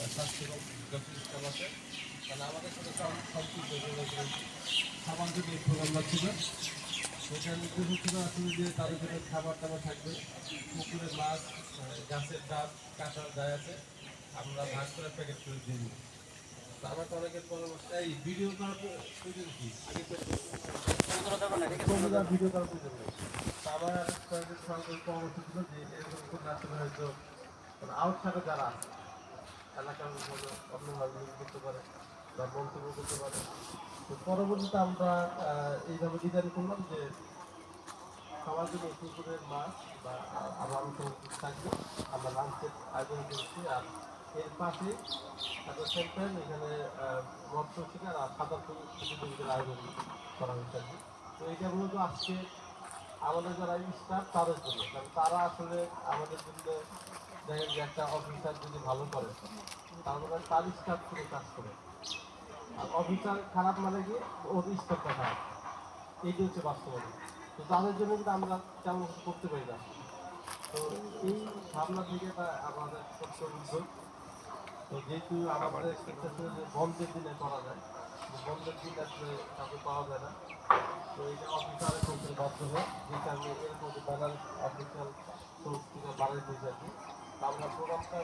যত সিস্টেম আছে তাহলে সব যোগাযোগ খাবার যদি প্রোগ্রামটা ছিল সেখানে উদ্দেশ্য ছিল যে তাদের খাবার টাবার থাকবে পুকুরের মাছ গাছের ডাব কাঁটার যায় আমরা ভাগ করে প্যাকেট করে দিয়ে দিই তো আমার তো অনেকের পরামর্শ এই ভিডিও করার প্রয়োজন কি আগে ভিডিও করার প্রয়োজন নেই কয়েকজন সরকারি পরামর্শ ছিল যে এরকম আসলে হয়তো আউটসাইডে যারা আছে এলাকার অন্যভাবে use করতে পারে বা মন্তব্য করতে পারে। তো পরবর্তীতে আমরা এইভাবে ডিজাইন করলাম যে সবার জন্য পুকুরের মাছ বা আ- আরও আমি থাকবে, আমরা লাঞ্চের আয়োজন করেছি আর এর পাশে একটা সেন্টার এখানে মৎস্য শিকার আর সাঁতার প্রতিযোগিতার আয়োজন করা হয়েছে। তো এটা মূলত আজকে আমাদের যারা স্টাফ তাদের জন্য। কারণ তারা আসলে আমাদের জন্য দেখেন যে একটা অফিসার যদি ভালো করে তাহলে তার স্টাফ থেকে কাজ করে। আর অফিসার খারাপ মানে কি? ওর স্টাফটা খারাপ। এইটি হচ্ছে বাস্তবতা। তো তাদের জন্য কিন্তু আমরা তেমন কিছু করতে পারি না। তো এই ভাবনা থেকে আমাদের ছোট্ট উদ্যোগ। তো যেহেতু আমাদের বন্ধের দিনে করা যায় বন্ধের দিন আসলে কাউকে পাওয়া যায় না। তো এটা অফিসারের করতে বাধ্য হয়। যে কারণে এর মধ্যে ব্যানার অফিসিয়াল বাড়াই আর কি। আমরা প্রোগ্রামটা